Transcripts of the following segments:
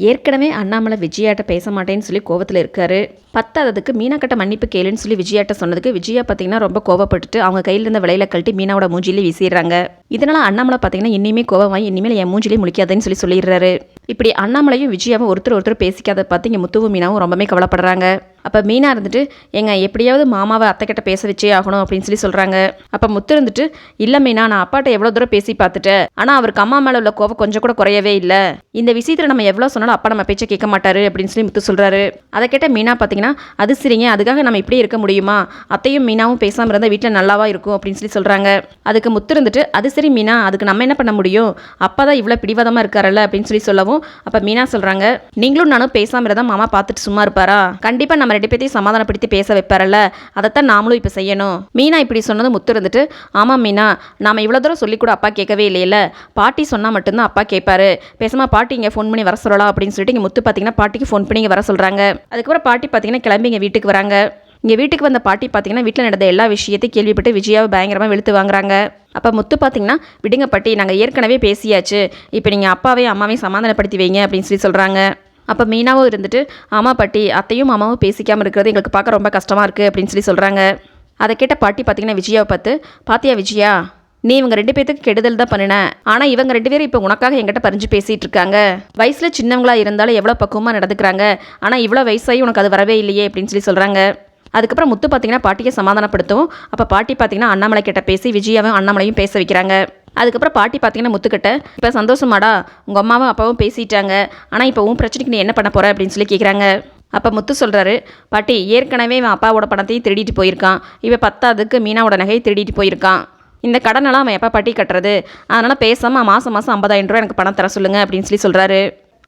ஏற்கனவே அண்ணாமலை விஜயாட்ட பேச மாட்டேன்னு சொல்லி கோவத்தில் இருக்காரு. பத்தாததுக்கு மீனா மன்னிப்பு கேளுன்னு சொல்லி விஜயாட்ட சொன்னதுக்கு விஜயா பார்த்தீங்கன்னா ரொம்ப கோவப்பட்டுட்டு அவங்க கையில இருந்த விலையில கழட்டி மீனாவோட மூஞ்சிலே வீசிடுறாங்க. இதனால அண்ணாமலை பார்த்தீங்கன்னா இனிமே கோவமாய் வாங்கி இனிமேல் என் மூஞ்சிலே முழிக்காதேன்னு சொல்லி சொல்லிடுறாரு. இப்படி அண்ணாமலையும் விஜயாவும் ஒருத்தர் ஒருத்தர் பேசிக்காத பார்த்து இங்கே முத்துவும் மீனாவும் ரொம்பவே கவலைப்படுறாங்க. அப்போ மீனா இருந்துட்டு எங்க எப்படியாவது மாமாவை அத்தை கிட்ட பேச வச்சே ஆகணும் அப்படின்னு சொல்லி சொல்கிறாங்க அப்போ முத்து இருந்துட்டு இல்லை மீனா நான் அப்பாட்ட எவ்வளோ தூரம் பேசி பார்த்துட்டேன். ஆனால் அவருக்கு அம்மா மேலே உள்ள கோவம் கொஞ்சம் கூட குறையவே இல்லை. இந்த விஷயத்தில் நம்ம எவ்வளோ சொன்னாலும் அப்பா நம்ம பேச்சை கேட்க மாட்டாரு அப்படின்னு சொல்லி முத்து சொல்கிறாரு அதை கேட்ட மீனா பார்த்தீங்கன்னா அது சரிங்க அதுக்காக நம்ம இப்படி இருக்க முடியுமா? அத்தையும் மீனாவும் பேசாமல் இருந்தால் வீட்டில் நல்லாவா இருக்கும் அப்படின்னு சொல்லி சொல்கிறாங்க அதுக்கு முத்து இருந்துட்டு அது சரி மீனா அதுக்கு நம்ம என்ன பண்ண முடியும்? அப்பா தான் இவ்வளோ பிடிவாதமாக இருக்காரல்ல அப்படின்னு சொல்லி சொல்லவும் அப்போ மீனா சொல்கிறாங்க நீங்களும் நானும் பேசாமல் இருந்தால் மாமா பார்த்துட்டு சும்மா இருப்பாரா? கண்டிப்பாக நம்ம ரெண்டு பேர்த்தையும் சமாதானப்படுத்தி பேச வைப்பாரல்ல? அதைத்தான் நாமளும் இப்போ செய்யணும். மீனா இப்படி சொன்னது முத்து இருந்துட்டு ஆமாம் மீனா நாம் இவ்வளோ தூரம் சொல்லி கூட அப்பா கேட்கவே இல்லையில. பாட்டி சொன்னால் மட்டும்தான் அப்பா கேட்பாரு. பேசாமல் பாட்டி இங்கே ஃபோன் பண்ணி வர சொல்லலாம் அப்படின்னு சொல்லிட்டு இங்கே முத்து பார்த்தீங்கன்னா பாட்டிக்கு ஃபோன் பண்ணி வர சொல்கிறாங்க அதுக்கப்புறம் பாட்டி பார்த்தீங்கன்னா கிளம்பி இங்கே வீட்டுக்கு வராங்க. இங்கே வீட்டுக்கு வந்த பாட்டி பார்த்தீங்கன்னா வீட்டில் நடந்த எல்லா விஷயத்தையும் கேள்விப்பட்டு விஜயாவை பயங்கரமாக வெளுத்து வாங்குறாங்க. அப்போ முத்து பார்த்தீங்கன்னா விடுங்க பாட்டி நாங்கள் ஏற்கனவே பேசியாச்சு. இப்போ நீங்கள் அப்பாவையும் அம்மாவையும் சமாதானப்படுத்தி வைங்க அப்படின்னு சொல்லி சொல்கிறாங்க அப்போ மீனாவும் இருந்துட்டு அம்மா பாட்டி அத்தையும் மாமாவும் பேசிக்காமல் இருக்கிறது எங்களுக்கு பார்க்க ரொம்ப கஷ்டமாக இருக்குது அப்படின்னு சொல்லி சொல்கிறாங்க அதை கேட்ட பாட்டி பார்த்தீங்கன்னா விஜயாவை பார்த்து பாத்தியா விஜயா நீ இவங்க ரெண்டு பேர்த்துக்கு கெடுதல் தான் பண்ணின. ஆனால் இவங்க ரெண்டு பேரும் இப்போ உனக்காக எங்கிட்ட பறிஞ்சு பேசிகிட்டு இருக்காங்க. வயசில் சின்னவங்களா இருந்தாலும் எவ்வளோ பக்குவமாக நடந்துக்கிறாங்க. ஆனால் இவ்வளோ வயசாகி உனக்கு அது வரவே இல்லையே அப்படின்னு சொல்லி சொல்கிறாங்க அதுக்கப்புறம் முத்து பார்த்தீங்கன்னா பாட்டியை சமாதானப்படுத்தும் அப்போ பாட்டி பார்த்தீங்கன்னா அண்ணாமலை கிட்ட பேசி விஜயாவும் அண்ணாமலையும் பேச வைக்கிறாங்க. அதுக்கப்புறம் பாட்டி பார்த்தீங்கன்னா முத்துக்கிட்ட இப்போ சந்தோஷமாடா உங்கள் அம்மாவும் அப்பாவும் பேசிட்டாங்க. ஆனால் இப்போ உன் பிரச்சனைக்கு நீ என்ன பண்ண போகிற அப்படின்னு சொல்லி கேட்குறாங்க அப்போ முத்து சொல்கிறாரு பாட்டி ஏற்கனவே இவன் அப்பாவோட பணத்தையும் திருடிட்டு போயிருக்கான். இவன் பத்தாவதுக்கு மீனாவோட நகையை திருடிட்டு போயிருக்கான். இந்த கடனெல்லாம் அவன் எப்போ பாட்டி கட்டுறது? அதனால் பேசாமல் மாதம் மாதம் ஐம்பதாயிரம் ரூபா எனக்கு பணம் தர சொல்லுங்கள் அப்படின்னு சொல்லி சொல்கிறாரு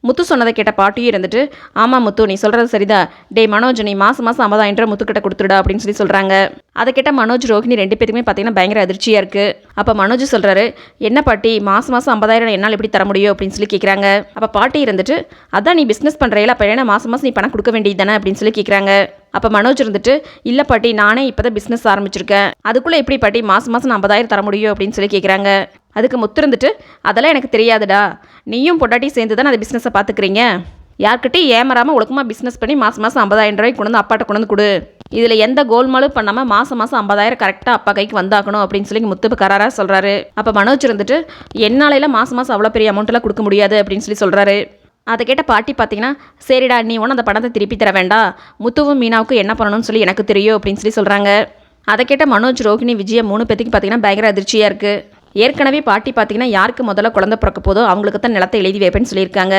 முத்து சொன்னதை கேட்ட பாட்டியும் இருந்துட்டு ஆமாம் முத்து நீ சொல்கிறது சரிதா. டே மனோஜ் நீ மாதம் மாதம் ஐம்பதாயிரம் ரூபா முத்துக்கிட்ட கொடுத்துடா அப்படின்னு சொல்லி சொல்கிறாங்க அதை கேட்ட மனோஜ் ரோஹினி ரெண்டு பேத்துக்குமே பார்த்தீங்கன்னா பயங்கர அதிர்ச்சியாக இருக்குது அப்போ மனோஜ் சொல்கிறாரு என்ன பாட்டி மாதம் மாதம் ஐம்பதாயிரம் என்னால் எப்படி தர முடியும்? அப்படின்னு சொல்லி கேட்குறாங்க அப்போ பாட்டி இருந்துட்டு அதான் நீ பிஸ்னஸ் பண்ணுறையில அப்போ என்ன மாதம் மாதம் நீ பணம் கொடுக்க வேண்டியது தானே? அப்படின்னு சொல்லி கேட்குறாங்க அப்போ மனோஜ் இருந்துட்டு இல்லை பாட்டி நானே இப்போ தான் பிஸ்னஸ் ஆரம்பிச்சிருக்கேன். அதுக்குள்ளே எப்படி பாட்டி மாதம் மாதம் ஐம்பதாயிரம் தர முடியும்? அப்படின்னு சொல்லி கேட்குறாங்க அதுக்கு முத்திருந்துட்டு அதெல்லாம் எனக்கு தெரியாதுடா. நீயும் பொட்டாட்டியும் சேர்ந்து தான் அந்த பிஸ்னஸை பார்த்துக்கிறீங்க யார்கிட்டையும் ஏமாறாமல் ஒழுக்கமாக பிஸ்னஸ் பண்ணி மாதம் மாதம் ஐம்பதாயிரம் ரூபாய்க்கு கொண்டு வந்து அப்பாட்ட கொண்டு வந்து கொடு. இதில் எந்த கோல்மாலும் பண்ணாமல் மாதம் மாதம் ஐம்பதாயிரம் கரெக்டாக அப்பா கைக்கு வந்தாக்கணும் அப்படின்னு சொல்லி முத்துப்பு கராராக சொல்கிறாரு அப்போ மனோஜ் இருந்துட்டு என்னாலையில மாதம் மாதம் அவ்வளோ பெரிய அமௌண்ட்டெல்லாம் கொடுக்க முடியாது அப்படின்னு சொல்லி சொல்கிறாரு அதை கேட்ட பாட்டி பார்த்தீங்கன்னா சரிடா நீ ஒன்றும் அந்த பணத்தை திருப்பி தர வேண்டாம். முத்துவும் மீனாவுக்கும் என்ன பண்ணணும்னு சொல்லி எனக்கு தெரியும் அப்படின்னு சொல்லி சொல்கிறாங்க அதை கேட்ட மனோஜ் ரோகிணி விஜய மூணு பேத்துக்கு பார்த்தீங்கன்னா பயங்கர அதிர்ச்சியாக இருக்குது ஏற்கனவே பாட்டி பார்த்தீங்கன்னா யாருக்கு முதல்ல குழந்தை பிறக்க போதோ அவங்களுக்கு தான் நிலத்தை எழுதி வைப்பேன்னு சொல்லியிருக்காங்க.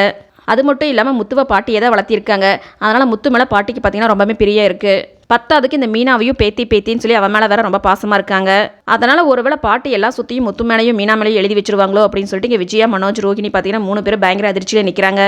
அது மட்டும் இல்லாமல் முத்துவை பாட்டியை தான் வளர்த்திருக்காங்க. அதனால் முத்து மேலே பாட்டிக்கு பார்த்தீங்கன்னா ரொம்பவே பிரியா இருக்குது பத்தாவதுக்கு இந்த மீனாவையும் பேத்தி பேத்தின்னு சொல்லி அவன் மேலே வேற ரொம்ப பாசமாக இருக்காங்க. அதனால் ஒருவேளை பாட்டி எல்லா சுற்றியும் முத்து மேலேயும் மீனா மேலேயும் எழுதி வச்சிருவாங்களோ அப்படின்னு சொல்லிட்டு இங்கே விஜயா மனோஜ் ரோஹிணி பார்த்தீங்கன்னா மூணு பேரும் பயங்கர அதிர்ச்சியில் நிற்கிறாங்க